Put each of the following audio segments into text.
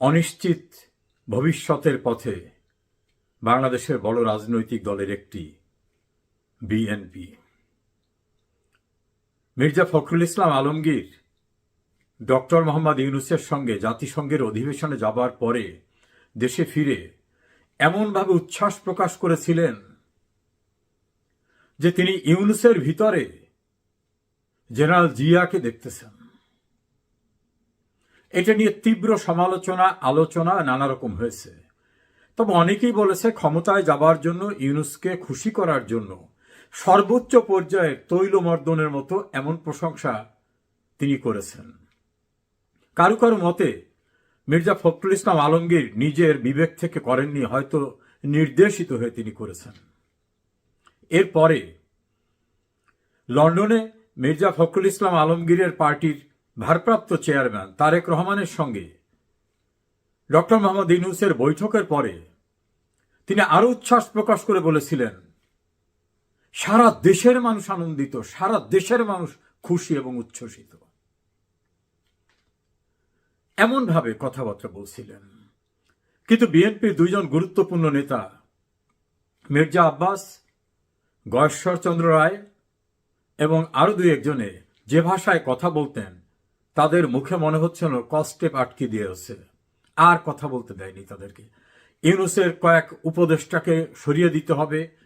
অনিশ্চিত ভবিষ্যতের পথে বাংলাদেশের বড় রাজনৈতিক দলের একটি বিএনপি। মির্জা ফখরুল ইসলাম আলমগীর, ডক্টর মোহাম্মদ ইউনুসের সঙ্গে জাতিসংঘের অধিবেশনে যাবার পরে দেশে ফিরে এমনভাবে উচ্ছ্বাস প্রকাশ করেছিলেন যে তিনি ইউনুসের ভিতরে জেনারেল জিয়াকে দেখতেছেন। এটা নিয়ে তীব্র সমালোচনা, আলোচনা নানা রকম হয়েছে। তবে অনেকেই বলেছে ক্ষমতায় যাবার জন্য, ইউনুসকে খুশি করার জন্য সর্বোচ্চ পর্যায়ের তৈলমর্দনের মতো এমন প্রশংসা তিনি করেছেন। কারও কারও মতে, মির্জা ফখরুল ইসলাম আলমগীর নিজের বিবেক থেকে করেননি, হয়তো নির্দেশিত হয়ে তিনি করেছেন। এরপরে, লন্ডনে মির্জা ফখরুল ইসলাম আলমগীরের পার্টির ভারপ্রাপ্ত চেয়ারম্যান তারেক রহমানের সঙ্গে ডক্টর মোহাম্মদ ইউনুসের বৈঠকের পরে তিনি আরও উচ্ছ্বাস প্রকাশ করে বলেছিলেন, সারা দেশের মানুষ আনন্দিত, সারা দেশের মানুষ খুশি এবং উচ্ছ্বসিত। এমনভাবে কথাবার্তা বলছিলেন। কিন্তু বিএনপির দুইজন গুরুত্বপূর্ণ নেতা মির্জা আব্বাস, গয়েশ্বরচন্দ্র রায় এবং আরও দুই একজনে যে ভাষায় কথা বলতেন তাদের মুখে মনে হচ্ছে হচ্ছিল কস্টেপ আটকে দিয়েছে। আর কথা বলতে দেয়নি তাদেরকে। ইউনুসের কয়েক উপদেষ্টাকে সরিয়ে দিতে হবে।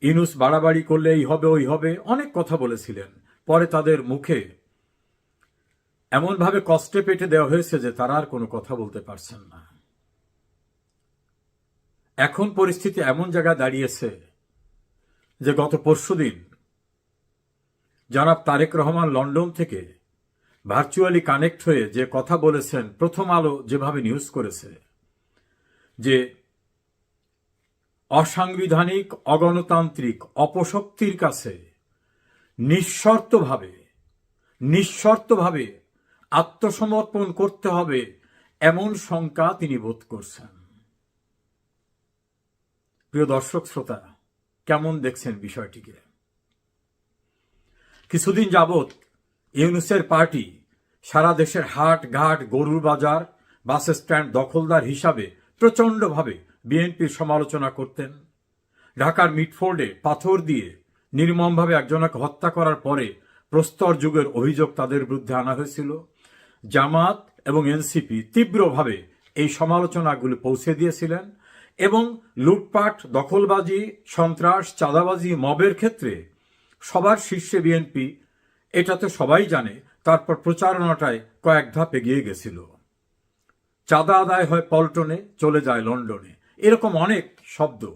ইউনুস বাড়াবাড়ি করলে এই হবে, ওই হবে। অনেক কথা বলেছিলেন। পরে তাদের মুখে এমনভাবে কষ্টে পেটে দেওয়া হয়েছে যে তারা আর কোনো কথা বলতে পারছেন না। এখন পরিস্থিতি এমন জায়গায় দাঁড়িয়েছে যে গত পরশুদিন জনাব তারেক রহমান লন্ডন থেকে ভার্চুয়ালি কানেক্ট হয়ে যে কথা বলেছেন, প্রথম আলো যেভাবে নিউজ করেছে, যে অসাংবিধানিক, অগণতান্ত্রিক, অপশক্তির কাছে নিঃশর্তভাবে নিঃশর্তভাবে আত্মসমর্পণ করতে হবে এমন শঙ্কা তিনি বোধ করছেন। প্রিয় দর্শক শ্রোতা, কেমন দেখছেন বিষয়টিকে? কিছুদিন যাবৎ ইউনুসের পার্টি সারা দেশের হাট, ঘাট, গরুর বাজার, বাস স্ট্যান্ড দখলদার হিসাবে প্রচণ্ডভাবে বিএনপির সমালোচনা করতেন। ঢাকার মিটফোর্ডে পাথর দিয়ে নির্মমভাবে একজনকে হত্যা করার পরে প্রস্তর যুগের অভিযোগ তাদের বিরুদ্ধে আনা হয়েছিল। জামাত এবং এনসিপি তীব্রভাবে এই সমালোচনাগুলি পৌঁছে দিয়েছিলেন এবং লুটপাট, দখলবাজি, সন্ত্রাস, চাঁদাবাজি, মবের ক্ষেত্রে সবার শীর্ষে বিএনপি এটা তো সবাই জানে, তারপর প্রচারণাটায় কয়েক ধাপ এগিয়ে গেছিল। চাঁদা আদায় হয় পল্টনে, চলে যায় লন্ডনে। এরকম অনেক শব্দ।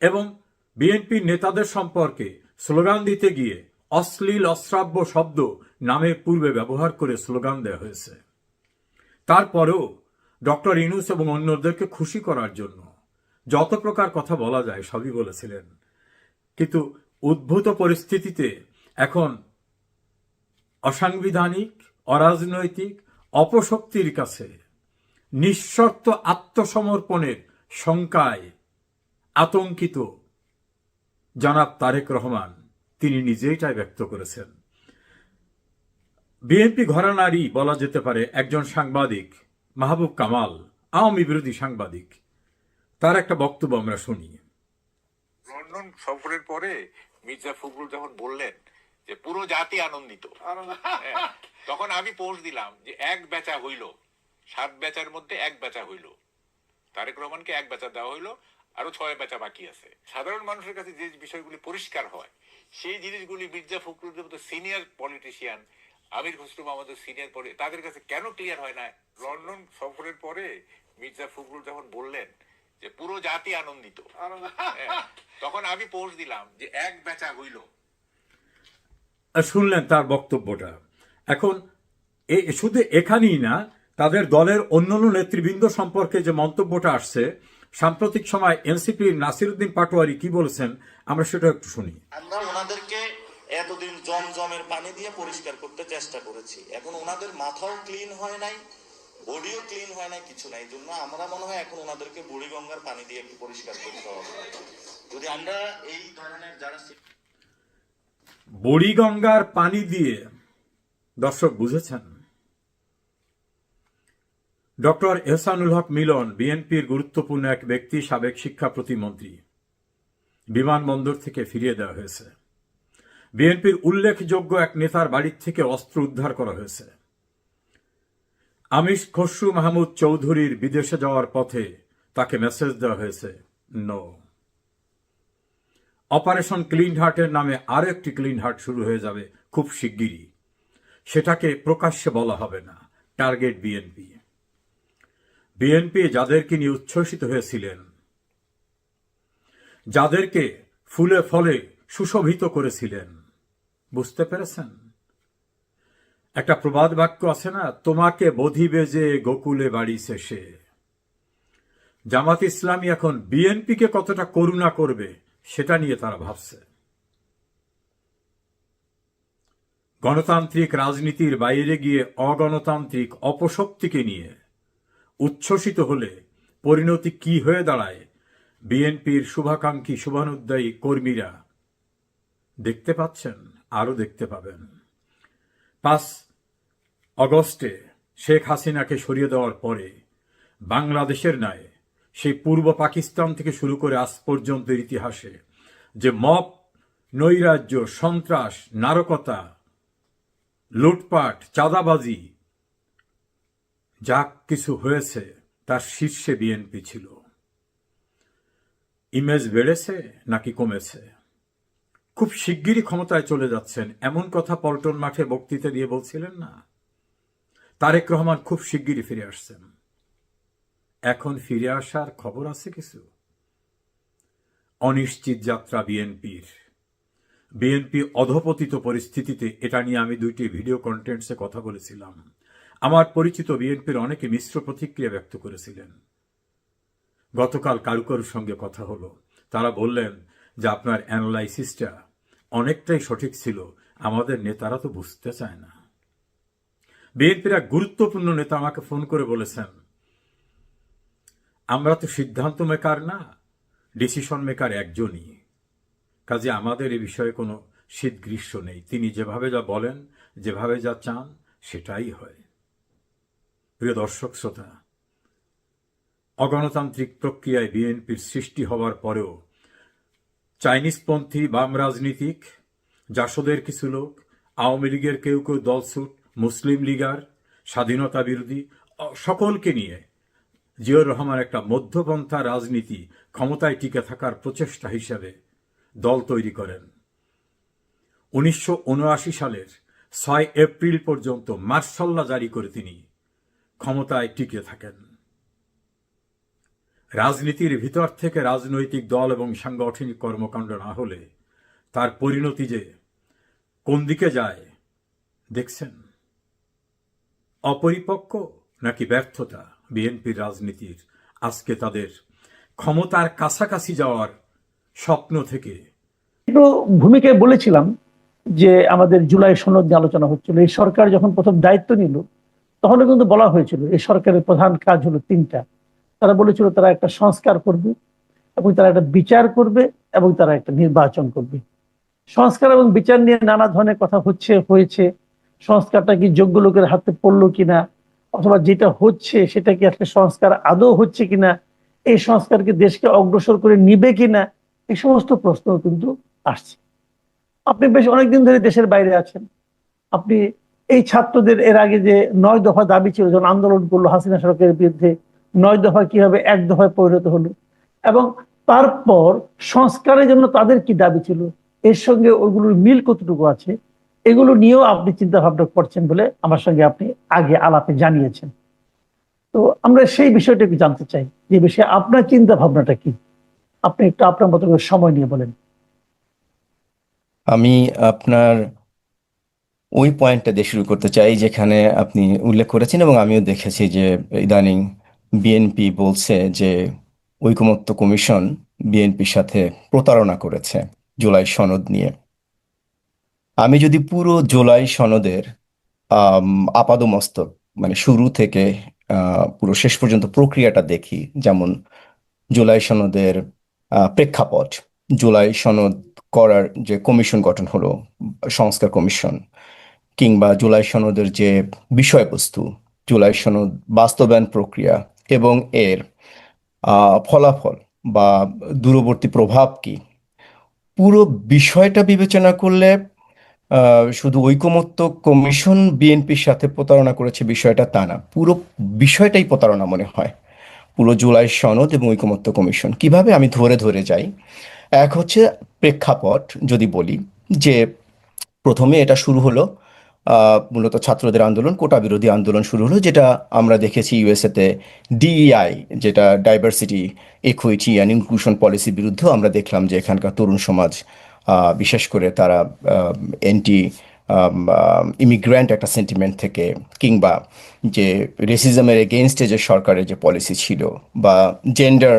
এবং বিএনপির নেতাদের সম্পর্কে স্লোগান দিতে গিয়ে অশ্লীল, অশ্রাব্য শব্দ নামের পূর্বে ব্যবহার করে স্লোগান দেওয়া হয়েছে। তারপরেও ডক্টর ইনুস এবং অন্যদেরকে খুশি করার জন্য যত প্রকার কথা বলা যায় সবই বলেছিলেন। কিন্তু উদ্ভূত পরিস্থিতিতে এখন অসাংবিধানিক, অরাজনৈতিক, অপশক্তির কাছে নিঃশর্ত আত্মসমর্পণের শঙ্কায় আতঙ্কিত। জনাব তারেক রহমান, তিনি নিজেইটাই ব্যক্ত করেছেন। বিএনপি ঘরানারই বলা যেতে পারে একজন সাংবাদিক, মাহবুব কামাল, আওয়ামী বিরোধী সাংবাদিক। তার একটা বক্তব্য আমরা শুনি। লন্ডন সফরের পরে মির্জা ফখরুল যখন বললেন যে পুরো জাতি আনন্দিত। হ্যাঁ, তখন আমি পোস্ট দিলাম যে এক বেচা হইল সাত বেচার মধ্যে এক বেচা হইল। তারেক রহমানকে এক বেচা দেওয়া হইল আরও ছয় বেচা বাকি আছে। সাধারণ মানুষের কাছে যে বিষয়গুলি পরিষ্কার হয় সেই জিনিসগুলি মির্জা ফখরুলের মতো সিনিয়র পলিটিশিয়ান আমির খসরু আমাদের সিনিয়র পলি তাদের কাছে কেন ক্লিয়ার হয় না? লন্ডন সফরের পরে মির্জা ফখরুল যখন বললেন যে পুরো জাতি আনন্দিত। হ্যাঁ, তখন আমি পোস্ট দিলাম যে এক বেচা হইল শুনলেন তার বক্তব্যটা। এখন শুধু এখানেই না, তাদের দলের অন্যান্য নেতৃবৃন্দ সম্পর্কে যে মন্তব্যটা আসছে, সাম্প্রতিক সময় এনসিপির নাসিরুদ্দিন পাটোয়ারি কি বলেছেন, আমরা সেটা একটু শুনি। আমরা ওনাদেরকে এতদিন জমজমের পানি দিয়ে পরিষ্কার করতে চেষ্টা করেছি। এখন ওনাদের মাথাও ক্লিন হয় নাই, বডিও ক্লিন হয় নাই, কিছু নাই। জন্য আমরা মনে হয় এখন ওনাদেরকে বুড়িগঙ্গার পানি দিয়ে একটু পরিষ্কার করতে হবে। যদি আমরা এই ধরনের যারা বুড়িগঙ্গার পানি দিয়ে দর্শক বুঝেছেন? ডক্টর এহসানুল হক মিলন, বিএনপির গুরুত্বপূর্ণ এক ব্যক্তি, সাবেক শিক্ষা প্রতিমন্ত্রী। বিমানবন্দর থেকে ফিরিয়ে দেওয়া হয়েছে। বিএনপির উল্লেখযোগ্য এক নেতার বাড়ির থেকে অস্ত্র উদ্ধার করা হয়েছে। আমিষ খসরু মাহমুদ চৌধুরীর বিদেশে যাওয়ার পথে তাকে মেসেজ দেওয়া হয়েছে নো অপারেশন ক্লিন হার্টের নামে আরও একটি ক্লিন হার্ট শুরু হয়ে যাবে খুব শিগগিরই। সেটাকে প্রকাশ্যে বলা হবে না, টার্গেট বিএনপি। বিএনপি যাদেরকে নিয়ে উচ্ছ্বসিত হয়েছিলেন, যাদেরকে ফুলে ফলে সুশোভিত করেছিলেন, বুঝতে পেরেছেন? একটা প্রবাদ বাক্য আছে না, তোমাকে বধিবে যে গোকুলে বাড়ি শেষে। জামাত ইসলামী এখন বিএনপিকে কতটা করুণা করবে সেটা নিয়ে তারা ভাবছে। গণতান্ত্রিক রাজনীতির বাইরে গিয়ে অগণতান্ত্রিক অপশক্তিকে নিয়ে উচ্ছ্বসিত হলে পরিণতি কি হয়ে দাঁড়ায়, বিএনপির শুভাকাঙ্ক্ষী শুভানুদ্দায়ী কর্মীরা দেখতে পাচ্ছেন, আরও দেখতে পাবেন। পাঁচ অগস্টে শেখ হাসিনাকে সরিয়ে দেওয়ার পরে বাংলাদেশের ন্যায় সেই পূর্ব পাকিস্তান থেকে শুরু করে আজ পর্যন্তের ইতিহাসে যে মপ নৈরাজ্য, সন্ত্রাস, নারকতা, লুটপাট, চাঁদাবাজি, যা কিছু হয়েছে তার শীর্ষে বিএনপি ছিল। ইমেজ বেড়েছে নাকি কমেছে? খুব শিগগিরই ক্ষমতায় চলে যাচ্ছেন। এমন কথা পল্টন মাঠে বক্তৃতা দিয়ে বলছিলেন না? তারেক রহমান খুব শিগগিরই ফিরে আসছেন। এখন ফিরে আসার খবর আছে কিছু? অনিশ্চিত যাত্রা বিএনপির। বিএনপি অধপতিত পরিস্থিতিতে এটা নিয়ে আমি দুইটি ভিডিও কন্টেন্টসে কথা বলেছিলাম। আমার পরিচিত বিএনপির অনেকে মিশ্র প্রতিক্রিয়া ব্যক্ত করেছিলেন। গতকাল কারু কারুর সঙ্গে কথা হলো। তারা বললেন যে, আপনার অ্যানালাইসিসটা অনেকটাই সঠিক ছিল, আমাদের নেতারা তো বুঝতে চায় না। বিএনপির এক গুরুত্বপূর্ণ নেতা আমাকে ফোন করে বলেছেন আমরা তো সিদ্ধান্ত মেকার না ডিসিশন মেকার একজনই। কাজে আমাদের এ বিষয়ে কোনো শীত গ্রীষ্ম নেই। তিনি যেভাবে যা বলেন, যেভাবে যা চান, সেটাই হয়। প্রিয় দর্শক, শ্রোতা, অগণতান্ত্রিক প্রক্রিয়ায় বিএনপির সৃষ্টি হওয়ার পরেও চাইনিজপন্থী বাম রাজনীতিক, জাসদের কিছু লোক, আওয়ামী লীগের কেউ কেউ দলছুট মুসলিম লীগার, স্বাধীনতা বিরোধী, সকলকে নিয়ে জিয়র রহমান একটা মধ্যপন্থা রাজনীতি ক্ষমতায় টিকে থাকার প্রচেষ্টা হিসাবে দল তৈরি করেন। উনিশশো উনআশি সালের ছয় এপ্রিল পর্যন্ত মার্শাল্লা জারি করে তিনি ক্ষমতায় টিকে থাকেন। রাজনীতির ভিতর থেকে রাজনৈতিক দল এবং সাংগঠনিক কর্মকাণ্ড না হলে তার পরিণতি যে কোন দিকে যায়, দেখছেন? অপরিপক্ক নাকি ব্যর্থতা? বিএনপির রাজনীতির। আজকে তাদের ক্ষমতার কাছাকাছি যাওয়ার স্বপ্ন থেকে। ভূমিকায় বলেছিলাম যে আমাদের জুলাই সনদ নিয়ে আলোচনা হচ্ছিল। এই সরকার যখন প্রথম দায়িত্ব নিল তখন কিন্তু বলা হয়েছিল, এই সরকারের প্রধান কাজ হলো তিনটা। তারা বলেছিল তারা একটা সংস্কার করবে এবং তারা একটা বিচার করবে এবং তারা একটা নির্বাচন করবে। সংস্কার এবং বিচার নিয়ে নানা ধরনের কথা হচ্ছে, হয়েছে। সংস্কারটা কি যোগ্য লোকের হাতে পড়ল কিনা অথবা যেটা হচ্ছে সেটা কি আসলে সংস্কার আদৌ হচ্ছে কিনা? এই সংস্কারকে দেশকে অগ্রসর করে নিবে কিনা? এই সমস্ত প্রশ্ন কিন্তু আসছে। আপনি বেশ অনেকদিন ধরে দেশের বাইরে আছেন। আপনি এই ছাত্রদের এর আগে যে নয় দফা দাবি ছিল, যখন আন্দোলন করল হাসিনা সরকারের বিরুদ্ধে, নয় দফা কীভাবে এক দফায় পরিণত হলো এবং তারপর সংস্কারের জন্য তাদের কি দাবি ছিল? এর সঙ্গে ওইগুলোর মিল কতটুকু আছে? এগুলো নিয়েও আপনি চিন্তা ভাবনা করছেন বলে আমার সঙ্গে আপনি আগে আলাপে জানিয়েছেন। তো আমরা সেই বিষয়টা একটু জানতে চাই, যে বিষয়ে আপনার চিন্তা ভাবনাটা কি? আপনি একটু আপনার মতো করে সময় নিয়ে বলেন। আমি আপনার ওই পয়েন্টটা দিয়ে শুরু করতে চাই, যেখানে আপনি উল্লেখ করেছেন এবং আমিও দেখেছি যে ইদানিং বিএনপি বলছে যে ঐকমত্য কমিশন বিএনপির সাথে প্রতারণা করেছে জুলাই সনদ নিয়ে। আমি যদি পুরো জুলাই সনদের আপাদমস্তক মানে শুরু থেকে পুরো শেষ পর্যন্ত প্রক্রিয়াটা দেখি, যেমন জুলাই সনদের প্রেক্ষাপট, জুলাই সনদ করার যে কমিশন গঠন হলো, সংস্কার কমিশন, কিংবা জুলাই সনদের যে বিষয়বস্তু, জুলাই সনদ বাস্তবায়ন প্রক্রিয়া এবং এর ফলাফল বা দূরবর্তী প্রভাব কি, পুরো বিষয়টা বিবেচনা করলে শুধু ঐকমত্য কমিশন বিএনপির সাথে প্রতারণা করেছে বিষয়টা তা না, পুরো বিষয়টাই প্রতারণা মনে হয়। পুরো জুলাই সনদ এবং ঐকমত্য কমিশন। কীভাবে আমি ধরে ধরে যাই? এক হচ্ছে প্রেক্ষাপট, যদি বলি, যে প্রথমে এটা শুরু হলো মূলত ছাত্রদের আন্দোলন, কোটা বিরোধী আন্দোলন শুরু হলো, যেটা আমরা দেখেছি ইউএসএতে ডিইআই, যেটা ডাইভার্সিটি ইকুইটি অ্যান্ড ইনক্লুশন পলিসির বিরুদ্ধেও আমরা দেখলাম যে এখানকার তরুণ সমাজ বিশেষ করে তারা এন্টি ইমিগ্র্যান্ট একটা সেন্টিমেন্ট থেকে কিংবা যে রেসিজমের এগেনস্টে যে সরকারের যে পলিসি ছিল বা জেন্ডার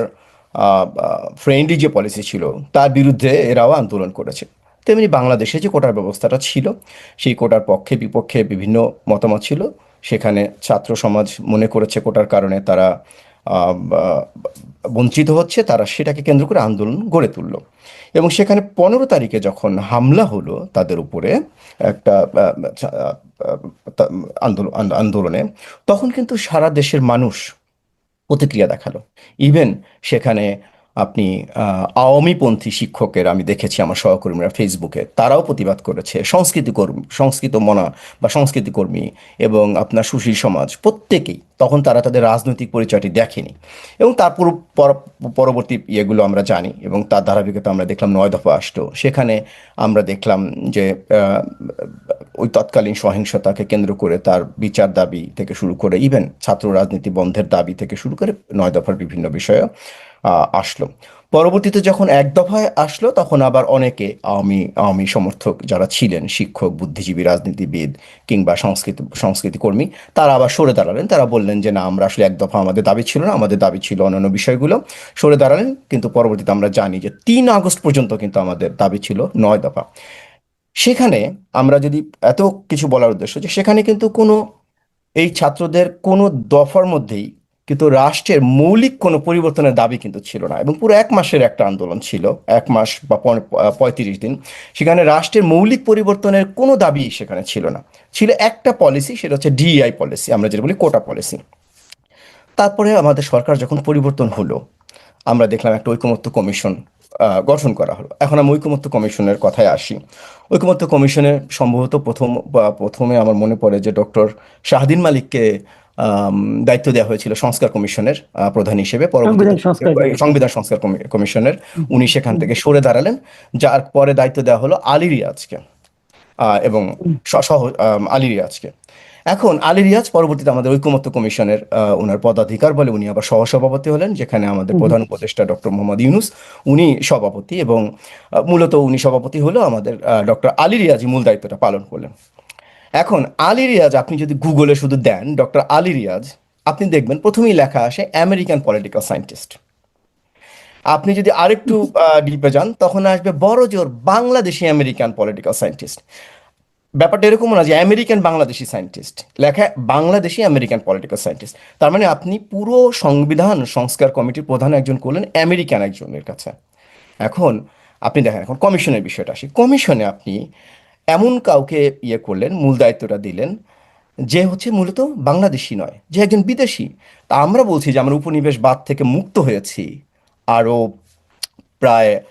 ফ্রেন্ডলি যে পলিসি ছিল তার বিরুদ্ধে এরাও আন্দোলন করেছে। তেমনি বাংলাদেশে যে কোটার ব্যবস্থাটা ছিল, সেই কোটার পক্ষে বিপক্ষে বিভিন্ন মতামত ছিল। সেখানে ছাত্র সমাজ মনে করেছে কোটার কারণে তারা বঞ্চিত হচ্ছে, তারা সেটাকে কেন্দ্র করে আন্দোলন গড়ে তুলল। এবং সেখানে পনেরো তারিখে যখন হামলা হলো তাদের উপরে, একটা তা- আন্দোলন, আন্দোলনে, তখন কিন্তু সারা দেশের মানুষ প্রতিক্রিয়া দেখাল। ইভেন সেখানে আপনি আওয়ামীপন্থী শিক্ষকের, আমি দেখেছি আমার সহকর্মীরা ফেসবুকে তারাও প্রতিবাদ করেছে। সংস্কৃতি কর্মী সংস্কৃত মনা বা সংস্কৃতি কর্মী এবং আপনার সুশীল সমাজ, প্রত্যেকেই। তখন তারা তাদের রাজনৈতিক পরিচয়টি দেখেনি। এবং তার পুরো পর- পরবর্তী ইয়েগুলো আমরা জানি এবং তার ধারাবাহিকতা আমরা দেখলাম নয় দফা আসলো সেখানে আমরা দেখলাম যে ওই তৎকালীন সহিংসতাকে কেন্দ্র করে তার বিচার দাবি থেকে শুরু করে ইভেন ছাত্র রাজনীতি বন্ধের দাবি থেকে শুরু করে নয় দফার বিভিন্ন বিষয়ে আসলো। পরবর্তীতে যখন এক দফায় আসলো, তখন আবার অনেকে আওয়ামী আওয়ামী সমর্থক যারা ছিলেন, শিক্ষক, বুদ্ধিজীবী, রাজনীতিবিদ কিংবা সংস্কৃতি সংস্কৃতি কর্মী, তারা আবার সরে দাঁড়ালেন। তারা বললেন যে, না, আমরা আসলে এক দফা আমাদের দাবি ছিল না, আমাদের দাবি ছিল অন্যান্য বিষয়গুলো। সরে দাঁড়ালেন, কিন্তু পরবর্তীতে আমরা জানি যে, তিন আগস্ট পর্যন্ত কিন্তু আমাদের দাবি ছিল নয় দফা। সেখানে আমরা যদি এত কিছু বলার উদ্দেশ্য যে, সেখানে কিন্তু কোনো, এই ছাত্রদের কোনো দফার মধ্যেই কিন্তু রাষ্ট্রের মৌলিক কোনো পরিবর্তনের দাবি কিন্তু ছিল না এবং পুরো এক মাসের একটা আন্দোলন ছিল, এক মাস বা পঁয়ত্রিশ দিন। সেখানে রাষ্ট্রের মৌলিক পরিবর্তনের কোনো দাবি সেখানে ছিল না। ছিল একটা পলিসি সেটা হচ্ছে ডিআই পলিসি আমরা যেটা বলি কোটা পলিসি তারপরে আমাদের সরকার যখন পরিবর্তন হলো, আমরা দেখলাম একটা ঐকমত্য কমিশন গঠন করা হলো। এখন আমি ঐকমত্য কমিশনের কথায় আসি। ঐকমত্য কমিশনে সম্ভবত প্রথম প্রথমে আমার মনে পড়ে যে ডক্টর শাহদিন মালিককে দায়িত্ব দেওয়া হয়েছিল সংস্কার কমিশনের প্রধান হিসেবে পরবর্তীতে সংবিধান সংস্কার কমিশনের উনি সেখান থেকে সরে দাঁড়ালেন যার পরে দায়িত্ব দেওয়া হলো আলী রিয়াজকে এবং সহ আলী রিয়াজকে। এখন আলী রিয়াজ পরবর্তীতে আমাদের ঐকমত্য কমিশনের ওনার পদাধিকার বলে উনি আবার সহসভাপতি হলেন যেখানে আমাদের প্রধান উপদেষ্টা ডক্টর মোহাম্মদ ইউনুস উনি সভাপতি এবং মূলত উনি সভাপতি হলেও আমাদের ডক্টর আলী রিয়াজই মূল দায়িত্বটা পালন করলেন। এখন আলী রিয়াজ আপনি যদি গুগলে শুধু দেন ডক্টর আলী রিয়াজ আপনি দেখবেন প্রথমেই লেখা আসে আমেরিকান পলিটিক্যাল সায়েন্টিস্ট। আপনি যদি আরেকটু ডিপে যান তখন আসবে বড় জোর বাংলাদেশি আমেরিকান পলিটিক্যাল সায়েন্টিস্ট। ব্যাপারটা এরকম না যে আমেরিকান বাংলাদেশি সায়েন্টিস্ট। লেখা বাংলাদেশি আমেরিকান পলিটিক্যাল সায়েন্টিস্ট। তার মানে আপনি পুরো সংবিধান সংস্কার কমিটির প্রধান একজন করলেন আমেরিকান একজনের কাছে। এখন আপনি দেখেন এখন কমিশনের বিষয়টা আসি। কমিশনে আপনি এমন কাউকে ইয়ে করলেন, মূল দায়িত্বটা দিলেন যে হচ্ছে মূলত বাংলাদেশি নয়, যে একজন বিদেশি। তা আমরা বলছি যে আমরা উপনিবেশবাদ থেকে মুক্ত হয়েছি। আরও প্রায়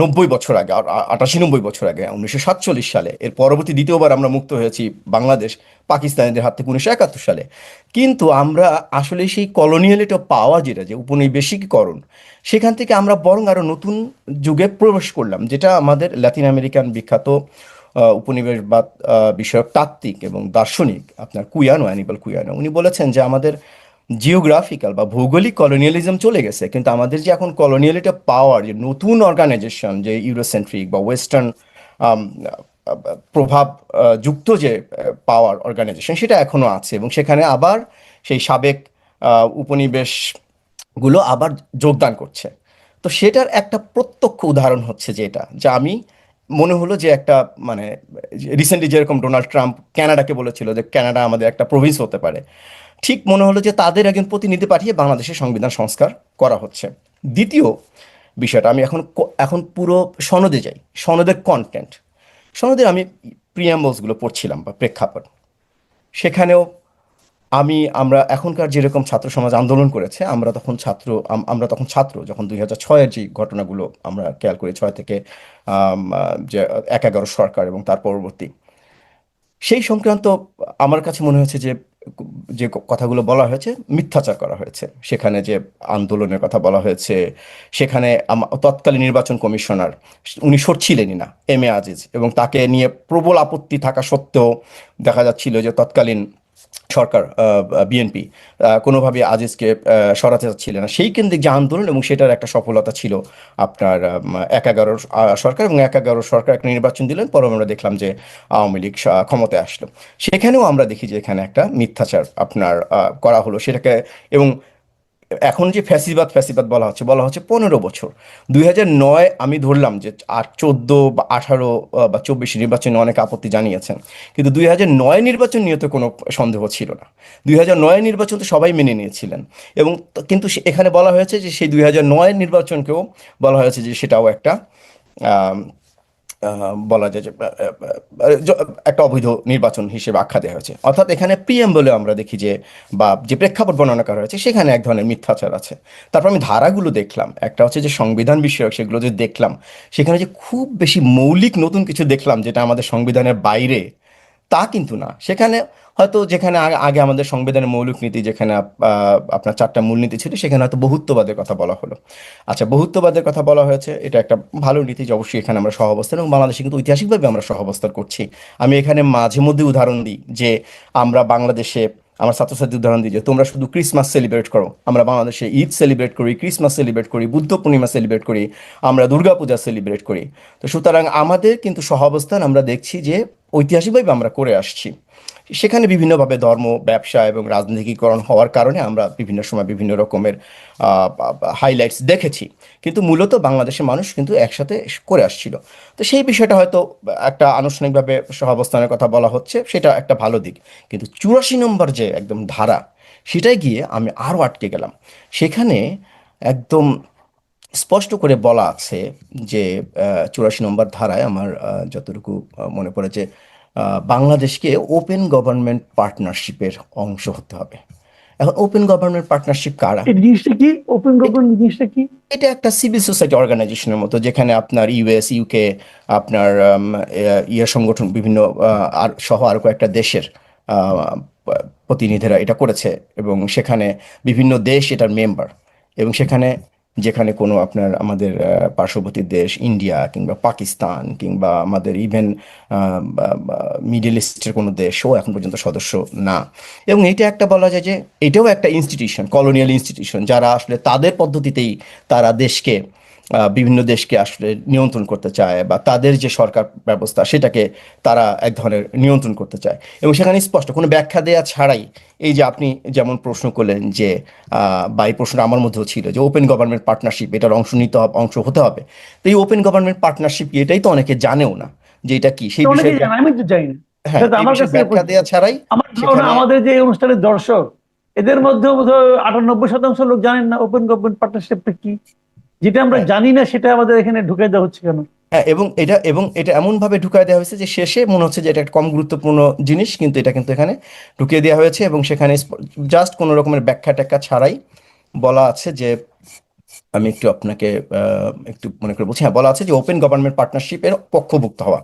নব্বই বছর আগে আটাশি নব্বই বছর আগে, উনিশশো সাতচল্লিশ সালে, এর পরবর্তী দ্বিতীয়বার আমরা মুক্ত হয়েছি বাংলাদেশ, পাকিস্তানিদের হাত থেকে উনিশশো একাত্তর সালে। কিন্তু আমরা আসলে সেই কলোনিয়ালিটি পাওয়া যেটা, যে উপনিবেশিকীকরণ, সেখান থেকে আমরা বরং আরও নতুন যুগে প্রবেশ করলাম, যেটা আমাদের ল্যাতিন আমেরিকান বিখ্যাত উপনিবেশবাদ বিষয়ক তাত্ত্বিক এবং দার্শনিক, আপনার কুয়ানো অ্যানিবাল কুয়ানো উনি বলেছেন যে আমাদের জিওগ্রাফিক্যাল বা ভৌগোলিক কলোনিয়ালিজম চলে গেছে, কিন্তু আমাদের যে এখন কলোনিয়ালিটা পাওয়ার যে নতুন অর্গানাইজেশন যে ইউরোসেন্ট্রিক বা ওয়েস্টার্ন প্রভাব যুক্ত যে পাওয়ার অর্গানাইজেশন সেটা এখনও আছে এবং সেখানে আবার সেই সাবেক উপনিবেশগুলো আবার যোগদান করছে। তো সেটার একটা প্রত্যক্ষ উদাহরণ হচ্ছে যে এটা, যা আমি মনে হলো যে একটা মানে রিসেন্টলি যেরকম ডোনাল্ড ট্রাম্প কানাডাকে বলেছিল যে কানাডা আমাদের একটা প্রভিন্স হতে পারে। ঠিক মনে হলো যে তাদের একজন প্রতিনিধি পাঠিয়ে বাংলাদেশের সংবিধান সংস্কার করা হচ্ছে। দ্বিতীয় বিষয়টা, আমি এখন এখন পুরো সনদে যাই। সনদের কন্টেন্ট সনদের আমি প্রিয়াম্বলসগুলো পড়ছিলাম বা প্রেক্ষাপট। সেখানেও আমি, আমরা এখনকার যেরকম ছাত্র সমাজ আন্দোলন করেছে, আমরা তখন ছাত্র আমরা তখন ছাত্র, যখন দুই হাজার ছয়ের যে ঘটনাগুলো আমরা খেয়াল করি, ছয় থেকে যে এক এগারো সরকার এবং তার পরবর্তী। সেই সংক্রান্ত আমার কাছে মনে হয়েছে যে যে কথাগুলো বলা হয়েছে, মিথ্যাচার করা হয়েছে। সেখানে যে আন্দোলনের কথা বলা হয়েছে, সেখানে তৎকালীন নির্বাচন কমিশনার, উনি সরছিলেনই না, এম এ আজিজ। এবং তাকে নিয়ে প্রবল আপত্তি থাকা সত্ত্বেও দেখা যাচ্ছিল যে তৎকালীন সরকার বিএনপি কোনোভাবে আজিজকে সরাতে চাচ্ছিল না। সেই কেন্দ্রিক যে আন্দোলন এবং সেটার একটা সফলতা ছিল আপনার এক এগারোর সরকার এবং এক এগারোর সরকার একটা নির্বাচন দিলেন। পরে আমরা দেখলাম যে আওয়ামী লীগ ক্ষমতায় আসলো। সেখানেও আমরা দেখি যে এখানে একটা মিথ্যাচার আপনার করা হলো। সেটাকে এবং এখন যে ফ্যাসিবাদ ফ্যাসিবাদ বলা হচ্ছে বলা হচ্ছে পনেরো বছর। দুই নয় আমি ধরলাম যে আট চোদ্দ বা আঠারো বা চব্বিশ নির্বাচনে অনেক আপত্তি জানিয়েছেন। কিন্তু দুই হাজার নয় নির্বাচন নিয়ে তো কোনো সন্দেহ ছিল না। দুই হাজার নয় নির্বাচন তো সবাই মেনে নিয়েছিলেন। এবং কিন্তু এখানে বলা হয়েছে যে সেই দুই নয় নির্বাচনকেও বলা হয়েছে যে সেটাও একটা বলা যায় যে একটা অবৈধ নির্বাচন হিসেবে আখ্যা দেওয়া হয়েছে। অর্থাৎ এখানে পিএম বলে আমরা দেখি যে, বা যে প্রেক্ষাপট বর্ণনা করা হয়েছে, সেখানে এক ধরনের মিথ্যাচার আছে। তারপর আমি ধারাগুলো দেখলাম। একটা হচ্ছে যে সংবিধান বিষয়ক, সেগুলো যে দেখলাম, সেখানে যে খুব বেশি মৌলিক নতুন কিছু দেখলাম, যেটা আমাদের সংবিধানের বাইরে তা কিন্তু না। সেখানে হয়তো যেখানে আগে আমাদের সংবিধানের মৌলিক নীতি যেখানে আপনার চারটা মূলনীতি ছিল, সেখানে হয়তো বহুত্ববাদের কথা বলা হলো। আচ্ছা বহুত্ববাদের কথা বলা হয়েছে, এটা একটা ভালো নীতি যে অবশ্যই এখানে আমরা সহাবস্থান এবং বাংলাদেশে কিন্তু ঐতিহাসিকভাবে আমরা সহাবস্থান করছি। আমি এখানে মাঝে মধ্যে উদাহরণ দিই যে আমরা বাংলাদেশে আমার ছাত্রছাত্রী উদাহরণ দিয়ে তোমরা শুধু ক্রিসমাস সেলিব্রেট করো। আমরা বাংলাদেশে ঈদ সেলিব্রেট করি ক্রিসমাস সেলিব্রেট করি, বুদ্ধ পূর্ণিমা সেলিব্রেট করি, আমরা দুর্গাপূজা সেলিব্রেট করি। তো সুতরাং আমাদের কিন্তু সহাবস্থান আমরা দেখছি যে ঐতিহাসিকভাবে আমরা করে আসছি। সেখানে বিভিন্নভাবে ধর্ম ব্যবসা এবং রাজনীতিকরণ হওয়ার কারণে আমরা বিভিন্ন সময় বিভিন্ন রকমের হাইলাইটস দেখেছি। কিন্তু মূলত বাংলাদেশের মানুষ কিন্তু একসাথে করে আসছিল। তো সেই বিষয়টা হয়তো একটা আনুষ্ঠানিকভাবে সহাবস্থানের কথা বলা হচ্ছে সেটা একটা ভালো দিক। কিন্তু চুরাশি নম্বর যে একদম ধারা সেটাই গিয়ে আমি আরও আটকে গেলাম। সেখানে একদম স্পষ্ট করে বলা আছে যে চুরাশি নম্বর ধারায় আমার যতটুকু মনে পড়ে যে আহ, বাংলাদেশকে ওপেন গভর্নমেন্ট পার্টনারশিপের অংশ হতে হবে। এখন ওপেন গভর্নমেন্ট পার্টনারশিপ কারা? এই জিনিসটা কি? ওপেন গভর্নমেন্ট জিনিসটা কি? এটা একটা সিভিল সোসাইটি অর্গানাইজেশনের মতো যেখানে আপনার ইউএস ইউকে আপনার ইয়ে সংগঠন বিভিন্ন আর সহ আরও কয়েকটা দেশের প্রতিনিধিরা এটা করেছে এবং সেখানে বিভিন্ন দেশ এটার মেম্বার এবং সেখানে যেখানে কোনো আপনার আমাদের পার্শ্ববর্তী দেশ, ইন্ডিয়া কিংবা পাকিস্তান কিংবা আমাদের ইভেন মিডিল ইস্টের কোনো দেশও এখন পর্যন্ত সদস্য না। এবং এটা একটা বলা যায় যে এটাও একটা ইনস্টিটিউশন কলোনিয়াল ইনস্টিটিউশন যারা আসলে তাদের পদ্ধতিতেই তারা দেশকে বিভিন্ন দেশকে আসলে নিয়ন্ত্রণ করতে চায় বা তাদের যে সরকার ব্যবস্থা সেটাকে তারা এক ধরনের নিয়ন্ত্রণ করতে চায়। এবং সেখানে স্পষ্ট কোনো ব্যাখ্যা দেওয়া ছাড়াই এই যে আপনি যেমন প্রশ্ন করলেন যে আহ, বা এই প্রশ্নটা আমার মধ্যেও ছিল যে ওপেন গভর্নমেন্ট পার্টনারশিপ এটার অংশ নিতে হবে অংশ হতে হবে। তো এই ওপেন গভর্নমেন্ট পার্টনারশিপ এটাই তো অনেকে জানেও না যে এটা কি? সেই বিষয়ে হ্যাঁ ব্যাখ্যা ছাড়াই আমাদের যে অনুষ্ঠানের দর্শক এদের মধ্যে আটানব্বই শতাংশ লোক জানেন না ওপেন গভর্নমেন্ট পার্টনারশিপটা কি? যেটা আমরা হ্যাঁ। জানি না সেটা আমাদের এখানে ঢুকে দেওয়া হচ্ছে কেন হ্যাঁ এবং এটা এবং এটা এমন ভাবে ঢুকায় দেওয়া হয়েছে যে শেষে মনে হচ্ছে যে এটা একটা কম গুরুত্বপূর্ণ জিনিস কিন্তু এটা কিন্তু এখানে ঢুকিয়ে দেওয়া হয়েছে এবং সেখানে জাস্ট কোনো রকমের ব্যাখ্যা ট্যাখ্যা ছাড়াই বলা আছে যে আমি একটু আপনাকে একটু মনে করে বলছি হ্যাঁ বলা আছে যে ওপেন গভর্নমেন্ট পার্টনারশিপের পক্ষভুক্ত হওয়া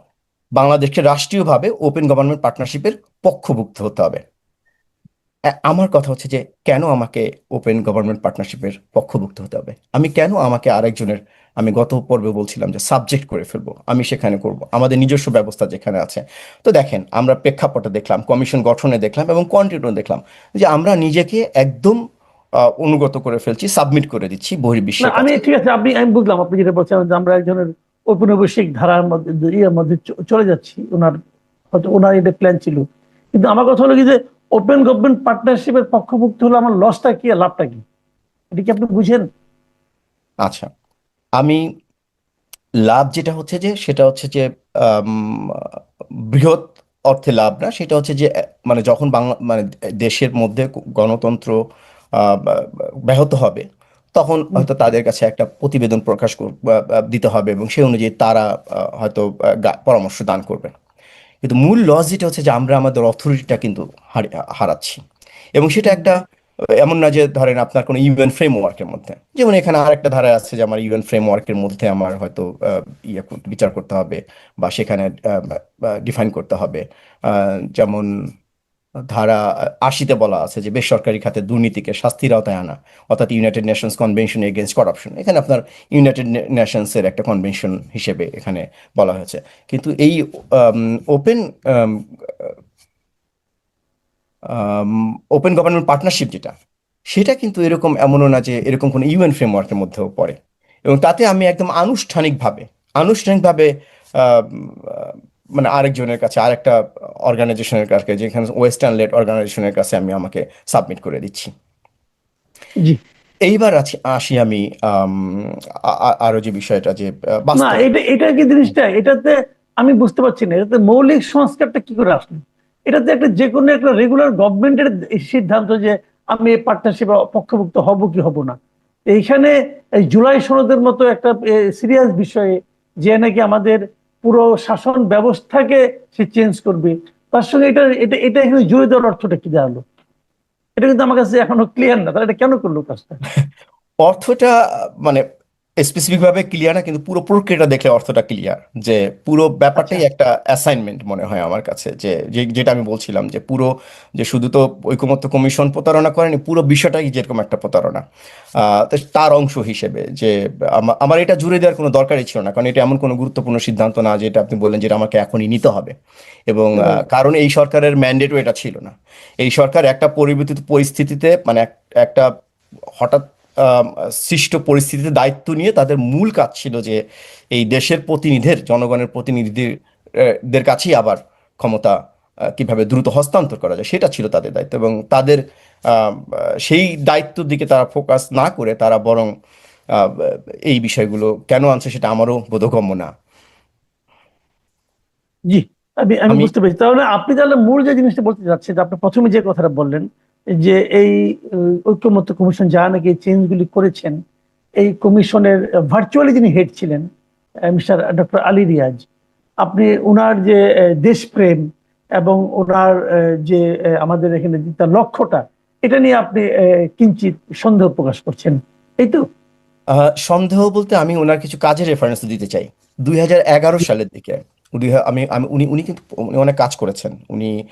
বাংলাদেশকে রাষ্ট্রীয়ভাবে ওপেন গভর্নমেন্ট পার্টনারশিপের পক্ষভুক্ত হতে হবে আমার কথা হচ্ছে যে কেন আমাকে ওপেন গভর্নমেন্ট পার্টনারশিপের পক্ষভুক্ত হতে হবে? আমি কেন আমাকে আরেকজনের আমি গত পর্বে বলছিলাম যে সাবজেক্ট করে ফেলব আমি সেখানে করব আমাদের নিজস্ব ব্যবস্থা যেখানে আছে। তো দেখেন আমরা প্রেক্ষাপটে দেখলাম কমিশন গঠনে দেখলাম এবং কন্টিনিউ দেখলাম যে আমরা নিজেকে একদম অনুগত করে ফেলছি সাবমিট করে দিচ্ছি না বহির্বিশ্বের আমি ঠিক আছে আপনি আমি বুঝলাম আপনি যেটা বলছেন যে আমরা একজনের ঔপনিবেশিক ধারার মধ্যে ইয়ের মধ্যে চলে যাচ্ছি ওনার হয়তো ওনার এটা প্ল্যান ছিল। কিন্তু আমার কথা হলো কি যে ওপেন গভর্নমেন্ট পার্টনারশিপের পক্ষভুক্ত হলে আমার লসটা কি আর লাভটা কি? এটা কি আপনি বুঝেন? আচ্ছা আমি লাভ যেটা হচ্ছে যে সেটা হচ্ছে যে বৃহৎ অর্থে লাভ না সেটা হচ্ছে যে মানে যখন বাংলা মানে দেশের মধ্যে গণতন্ত্র ব্যাহত হবে তখন হয়তো তাদের কাছে একটা প্রতিবেদন প্রকাশ দিতে হবে এবং সেই অনুযায়ী তারা হয়তো পরামর্শ দান করবেন। কিন্তু মূল লস যেটা হচ্ছে যে আমরা আমাদের অথরিটিটা কিন্তু হারি- হারাচ্ছি। এবং সেটা একটা, এমন না যে ধরেন আপনার কোনো ইউএন ফ্রেমওয়ার্কের মধ্যে। যেমন এখানে আর একটা ধারা আছে যে আমার ইউএন ফ্রেমওয়ার্কের মধ্যে আমার হয়তো ইয়ে বিচার করতে হবে বা সেখানে ডিফাইন করতে হবে। যেমন ধারা আশিতে বলা আছে যে বেসরকারি খাতে দুর্নীতিকে শাস্তির আওতায় আনা, অর্থাৎ United Nations Convention against corruption এখানে আপনার ইউনাইটেড নেশনস এর একটা কনভেনশন হিসেবে এখানে বলা হয়েছে। কিন্তু এই ওপেন ওপেন গভর্নমেন্ট পার্টনারশিপ যেটা, সেটা কিন্তু এরকম এমনও না যে এরকম কোনো ইউএন ফ্রেমওয়ার্কের মধ্যেও পড়ে। এবং তাতে আমি একদম আনুষ্ঠানিকভাবে আনুষ্ঠানিকভাবে মানে আরেকজনের কাছে আরেকটা অর্গানাইজেশনের কাছে যেখানে ওয়েস্টার্ন লেড অর্গানাইজেশনের কাছে আমি আমাকে সাবমিট করে দিচ্ছি। জি। এইবার আছি আসি আমি আরও যে বিষয়টা যে না এটা এটা কি জিনিসটা? এটাতে আমি বুঝতে পারছি না। এটাতে মৌলিক সংস্কারটা কি করে আসলো? এটাতে একটা যে কোনো একটা রেগুলার গভর্নমেন্টের সিদ্ধান্ত যে আমি এই পার্টনারশিপে পক্ষভুক্ত হব কি হব না। এইখানে জুলাই সনদের মতো একটা সিরিয়াস বিষয়ে যে নাকি আমাদের পুরো শাসন ব্যবস্থাকে সে চেঞ্জ করবে। তার সঙ্গে এটা এটা এটা এখানে জুড়ে দেওয়ার অর্থটা কি দাঁড়াল এটা কিন্তু আমার কাছে এখনও ক্লিয়ার না। তাহলে এটা কেন করল কাজটা? অর্থটা মানে স্পেসিফিক ভাবে ক্লিয়ার না কিন্তু পুরো প্রক্রিয়াটা দেখলে অর্থটা ক্লিয়ার যে পুরো ব্যাপারটাই একটা অ্যাসাইনমেন্ট মনে হয় আমার কাছে যে যে- যেটা আমি বলছিলাম যে পুরো যে শুধু তো ঐকমত্য কমিশন প্রতারণা করেনি পুরো বিষয়টাই যেরকম একটা প্রতারণা। তার অংশ হিসেবে যে আমা- আমার এটা জুড়ে দেওয়ার কোনো দরকারই ছিল না কারণ এটা এমন কোনো গুরুত্বপূর্ণ সিদ্ধান্ত না যেটা আপনি বললেন যেটা আমাকে এখনই নিতে হবে। এবং কারণ এই সরকারের ম্যান্ডেটও এটা ছিল না। এই সরকার একটা পরিবর্তিত পরিস্থিতিতে মানে এক- একটা হঠাৎ সৃষ্ট পরিস্থিতিতে দায়িত্ব নিয়ে তাদের মূল কাজ ছিল যে এই দেশের প্রতিনিধির জনগণের প্রতিনিধিদের কাছেই আবার ক্ষমতা কীভাবে দ্রুত হস্তান্তর করা যায় সেটা ছিল তাদের দায়িত্ব এবং তাদের সেই দায়িত্বের দিকে তারা ফোকাস না করে তারা বরং আহ, এই বিষয়গুলো কেন আনছে সেটা আমারও বোধগম্য না। জি আমি আমি আমি- বুঝতে পেরেছি। তাহলে আপনি তাহলে মূল যে জিনিসটা বলতে চাচ্ছেন যে আপনি প্রথমে যে কথাটা বললেন যে এই ঐক্যমত্য কমিশন যা নাকি চেঞ্জগুলি করেছেন এই কমিশনের ভার্চুয়ালি যিনি হেড ছিলেন মিস্টার ডক্টর আলী রিয়াজ আপনি ওনার যে দেশপ্রেম এবং ওনার যে আমাদের এখানে তার লক্ষ্যটা এটা নিয়ে আপনি কিঞ্চিত সন্দেহ প্রকাশ করছেন। এই তো। সন্দেহ বলতে আমি ওনার কিছু কাজের রেফারেন্স দিতে চাই। দুই হাজার এগারো সালের দিকে। দুই হা- আমি আমি, উনি উনি কিন্তু উনি অনেক কাজ করেছেন। উনি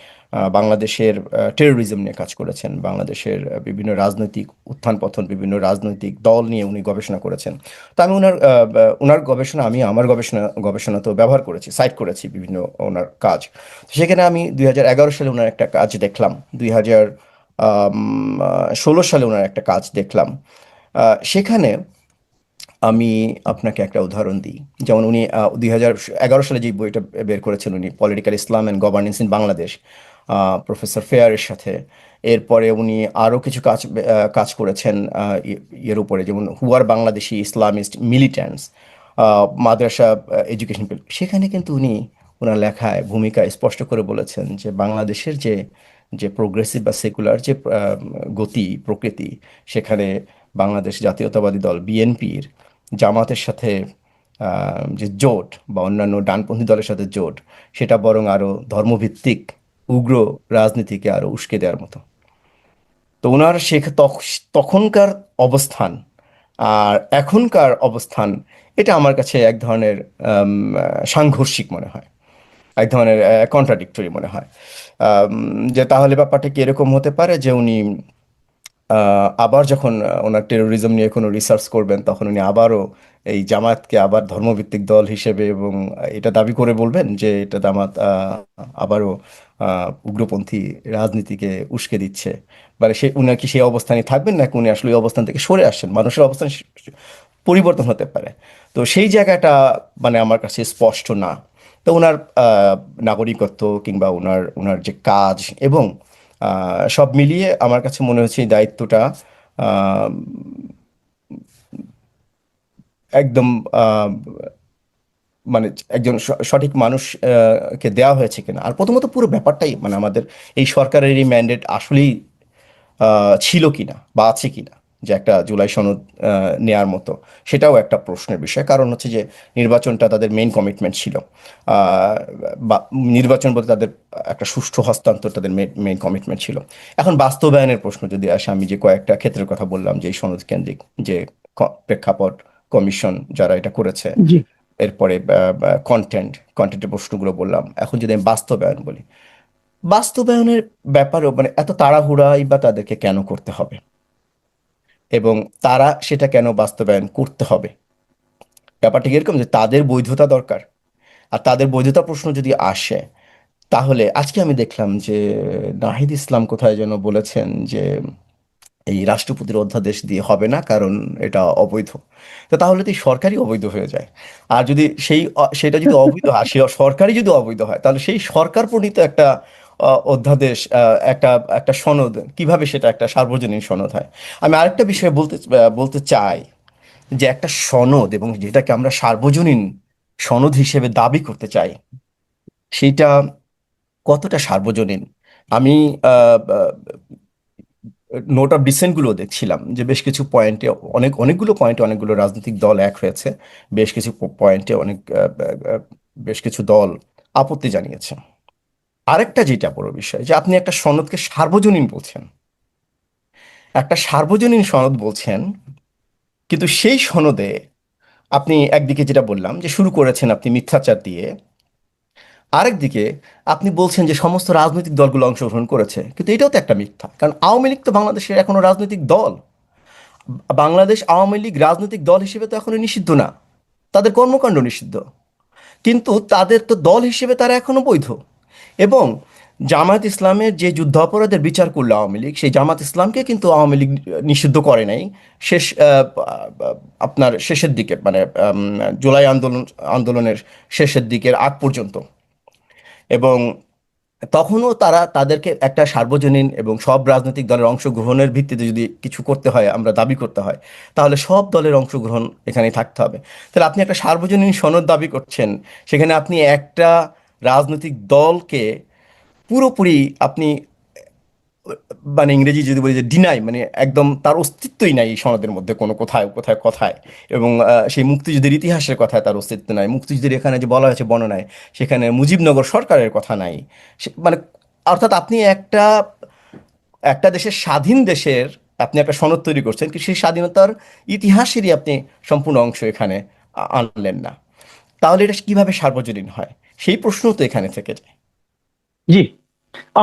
বাংলাদেশের টেরোরিজম নিয়ে কাজ করেছেন, বাংলাদেশের বিভিন্ন রাজনৈতিক উত্থান পতন বিভিন্ন রাজনৈতিক দল নিয়ে উনি গবেষণা করেছেন। তো আমি ওনার ওনার গবেষণা, আমি আমার গবেষণা গবেষণা তো ব্যবহার করেছি সাইট করেছি বিভিন্ন ওনার কাজ। সেখানে আমি দুই হাজার এগারো সালে ওনার একটা কাজ দেখলাম, দুই ষোলো সালে ওনার একটা কাজ দেখলাম। সেখানে আমি আপনাকে একটা উদাহরণ দিই। যেমন উনি দুই হাজার এগারো সালে যে বইটা বের করেছেন উনি political Islam and governance in Bangladesh professor ফেয়ারের সাথে। এরপরে উনি আরও কিছু কাজ কাজ করেছেন ইয়ের উপরে। যেমন হুয়ার বাংলাদেশি ইসলামিস্ট মিলিট্যান্টস মাদ্রাসা এডুকেশন সেখানে কিন্তু উনি ওনার লেখায় ভূমিকায় স্পষ্ট করে বলেছেন যে বাংলাদেশের যে যে প্রোগ্রেসিভ বা সেকুলার যে গতি, প্রকৃতি, সেখানে বাংলাদেশ জাতীয়তাবাদী দল বিএনপির জামাতের সাথে যে জোট বা অন্যান্য ডানপন্থী দলের সাথে জোট, সেটা বরং আরও ধর্মভিত্তিক, উগ্র রাজনীতিকে আরও উস্কে দেওয়ার মতো। তো ওনার শেখ তখ- তখনকার অবস্থান আর এখনকার অবস্থান, এটা আমার কাছে এক ধরনের সাংঘর্ষিক মনে হয়। এক ধরনের কন্ট্রাডিক্টরি মনে হয়। যে তাহলে ব্যাপারটা কি এরকম হতে পারে যে উনি আবার যখন ওনার টেরোরিজম নিয়ে কোনো রিসার্চ করবেন, তখন উনি আবারও এই জামাতকে আবার ধর্মভিত্তিক দল হিসেবে এবং এটা দাবি করে বলবেন যে এটা জামাত আবারও উগ্রপন্থী রাজনীতিকে উস্কে দিচ্ছে। মানে সে উনি কি সেই অবস্থানে থাকবেন নাকি উনি আসলে ওই অবস্থান থেকে সরে আসছেন? মানুষের অবস্থান পরিবর্তন হতে পারে। তো সেই জায়গাটা মানে আমার কাছে স্পষ্ট না। তো ওনার নাগরিকত্ব কিংবা ওনার ওনার যে কাজ এবং সব মিলিয়ে আমার কাছে মনে হচ্ছে এই দায়িত্বটা একদম মানে একজন সঠিক মানুষ কে দেওয়া হয়েছে কিনা। আর প্রথমত পুরো ব্যাপারটাই মানে আমাদের এই সরকারের এই ম্যান্ডেট আসলেই ছিল কিনা বা আছে কিনা। যে একটা জুলাই সনদ নেয়ার মতো। সেটাও একটা প্রশ্নের বিষয়। কারণ হচ্ছে যে নির্বাচনটা তাদের মেইন কমিটমেন্ট ছিল। বা নির্বাচন বলতে তাদের একটা সুষ্ঠু হস্তান্তর তাদের মেইন কমিটমেন্ট ছিল। এখন বাস্তবায়নের প্রশ্ন যদি আসে আমি যে কয়েকটা ক্ষেত্রের কথা বললাম যে এই সনদ কেন্দ্রিক যে প্রেক্ষাপট কমিশন যারা এটা করেছে এরপরে কন্টেন্ট কন্টেন্টের প্রশ্নগুলো বললাম। এখন যদি আমি বাস্তবায়ন বলি বাস্তবায়নের ব্যাপারেও মানে এত তাড়াহুড়াই বা তাদেরকে কেন করতে হবে? এবং তারা সেটা কেন বাস্তবায়ন করতে হবে? ব্যাপারটি এরকম যে তাদের বৈধতা দরকার। আর তাদের বৈধতা প্রশ্ন যদি আসে, তাহলে আজকে আমি দেখলাম যে নাহিদ ইসলাম কোথায় যেন বলেছেন যে এই রাষ্ট্রপতির অধ্যাদেশ দিয়ে হবে না, কারণ এটা অবৈধ। তো তাহলে তো সরকারই অবৈধ হয়ে যায়। আর যদি সেই, সেটা যদি অবৈধ হয় সরকারই যদি অবৈধ হয়, তাহলে সেই সরকার প্রণীত একটা অধ্যাদেশ একটা একটা সনদ, কীভাবে সেটা একটা সার্বজনীন সনদ হয়। আমি আরেকটা বিষয় বলতে বলতে চাই যে একটা সনদ এবং যেটাকে আমরা সার্বজনীন সনদ হিসেবে দাবি করতে চাই, সেটা কতটা সার্বজনীন? আমি নোট অফ ডিসেন্টগুলো দেখছিলাম যে বেশ কিছু পয়েন্টে অনেক, অনেকগুলো পয়েন্টে অনেকগুলো রাজনৈতিক দল এক হয়েছে, বেশ কিছু পয়েন্টে অনেক বেশ কিছু দল আপত্তি জানিয়েছে। আরেকটা যেটা বড় বিষয়, যে আপনি একটা সনদকে সার্বজনীন বলছেন। একটা সার্বজনীন সনদ বলছেন, কিন্তু সেই সনদে আপনি একদিকে যেটা বললাম, যে শুরু করেছেন আপনি মিথ্যাচার দিয়ে, আরেকদিকে আপনি বলছেন যে সমস্ত রাজনৈতিক দলগুলো অংশগ্রহণ করেছে, কিন্তু এটাও তো একটা মিথ্যা। কারণ আওয়ামী লীগ তো বাংলাদেশের এখনও রাজনৈতিক দল। বাংলাদেশ আওয়ামী লীগ রাজনৈতিক দল হিসেবে তো এখনও নিষিদ্ধ না। তাদের কর্মকাণ্ড নিষিদ্ধ। কিন্তু তাদের তো দল হিসেবে তারা এখনও বৈধ। এবং জামাত ইসলামের যে যুদ্ধ অপরাধের বিচার করল আওয়ামী লীগ, সেই জামাত ইসলামকে কিন্তু আওয়ামী লীগ নিষিদ্ধ করে নাই। শেষ আপনার শেষের দিকে মানে জুলাই আন্দোলন, আন্দোলনের শেষের দিকের আগ পর্যন্ত। এবং তখনও তারা তাদেরকে একটা সার্বজনীন এবং সব রাজনৈতিক দলের অংশগ্রহণের ভিত্তিতে যদি কিছু করতে হয়, আমরা দাবি করতে হয়, তাহলে সব দলের অংশগ্রহণ এখানে থাকতে হবে। তাহলে আপনি একটা সার্বজনীন সনদ দাবি করছেন, সেখানে আপনি একটা রাজনৈতিক দলকে পুরোপুরি আপনি মানে ইংরেজি যদি বলি যে ডিনাই মানে একদম তার অস্তিত্বই নাই এই সনদের মধ্যে কোনো কোথায় কোথায়, কথায়। এবং সেই মুক্তিযুদ্ধের ইতিহাসের কথায় তার অস্তিত্ব নাই। মুক্তিযুদ্ধের এখানে যে বলা হয়েছে বর্ণনায়, সেখানে মুজিবনগর সরকারের কথা নাই। মানে অর্থাৎ আপনি একটা একটা দেশের স্বাধীন দেশের আপনি একটা সনদ তৈরি করছেন কিন্তু সেই স্বাধীনতার ইতিহাসেরই আপনি সম্পূর্ণ অংশ এখানে আনলেন না। তাহলে এটা কীভাবে সার্বজনীন হয়? সেই প্রশ্ন তো এখানে থেকে যায়। জি।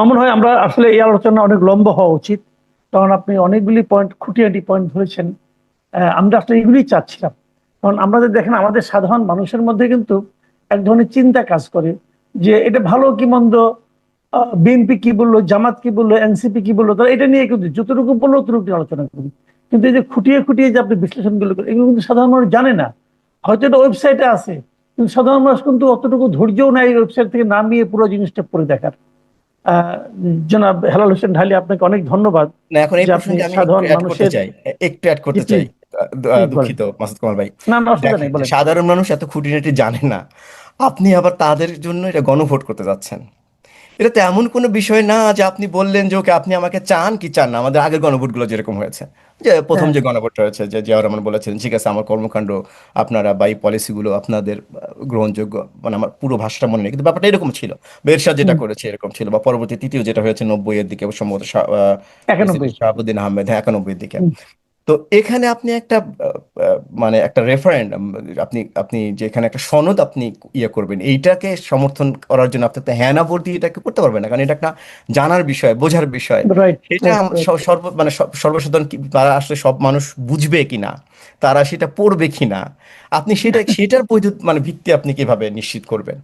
আমার হয় আমরা আসলে এই আলোচনা অনেক লম্বা হওয়া উচিত, কারণ আপনি অনেকগুলি পয়েন্ট খুঁটিয়াটি পয়েন্ট ধরেছেন। আমরা আসলে এগুলি চাচ্ছিলাম। কারণ আমাদের দেখেন, আমাদের সাধারণ মানুষের মধ্যে কিন্তু এক ধরনের চিন্তা কাজ করে যে এটা ভালো কি মন্দ বিএনপি কি বলল, জামাত কি বলল এনসিপি কি বলল, তারা এটা নিয়ে কিন্তু যতটুকু বলল ততটুকু নিয়ে আলোচনা করি। কিন্তু এই যে খুঁটিয়ে খুঁটিয়ে যে আপনি বিশ্লেষণগুলো করেন, এগুলো কিন্তু সাধারণ মানুষ জানে না। হয়তো এটা ওয়েবসাইটে আছে কিন্তু সাধারণ মানুষ কিন্তু অতটুকু ধৈর্যও নাই ওয়েবসাইট থেকে নামিয়ে পুরো জিনিসটা পড়ে দেখার। জনাব হেলাল হোসেন ঢালি আপনাকে অনেক ধন্যবাদ এখন এই প্রসঙ্গে আমি সাধারণ মানুষের- একটু অ্যাড করতে চাই। দুঃখিত মাসুদ কামাল ভাই। সাধারণ মানুষ এত খুঁটিনাটি জানে না আপনি আবার তাদের জন্য এটা গণভোট করতে যাচ্ছেন। এটা তো এমন কোনো বিষয় না যে আপনি বললেন যে ওকে আপনি আমাকে চান কি চান না? আমাদের আগের গণভোটগুলো যেরকম হয়েছে। যে প্রথম হ্যাঁ। যে গণভোট হয়েছে যে জিয়াউর রহমান বলেছেন ঠিক আছে আমার কর্মকাণ্ড আপনারা বা এই পলিসিগুলো আপনাদের গ্রহণযোগ্য মানে আমার পুরো ভাষাটা মনে নেই। কিন্তু ব্যাপারটা এরকম ছিল। বেরশাহ যেটা করেছে এরকম ছিল বা পরবর্তী তৃতীয় যেটা হয়েছে নব্বই এর দিকে সম্ভবত শাহাবুদ্দিন আহমেদ হ্যাঁ একানব্বই এর দিকে। তো এখানে আপনি একটা মানে একটা রেফারেন্ডাম আপনি আপনি যে এখানে একটা সনদ আপনি ইয়ে করবেন এইটাকে সমর্থন করার জন্য আপনি তো হ্যাঁ না ভোট দিয়ে এটাকে করতে পারবেন না কারণ এটা একটা জানার বিষয় বোঝার বিষয়। সেটা সর্ব মানে সর্বসাধারণ তারা আসলে সব মানুষ বুঝবে কিনা তারা সেটা পড়বে কিনা আপনি সেটা সেটার বৈধ মানে ভিত্তি আপনি কীভাবে নিশ্চিত করবেন?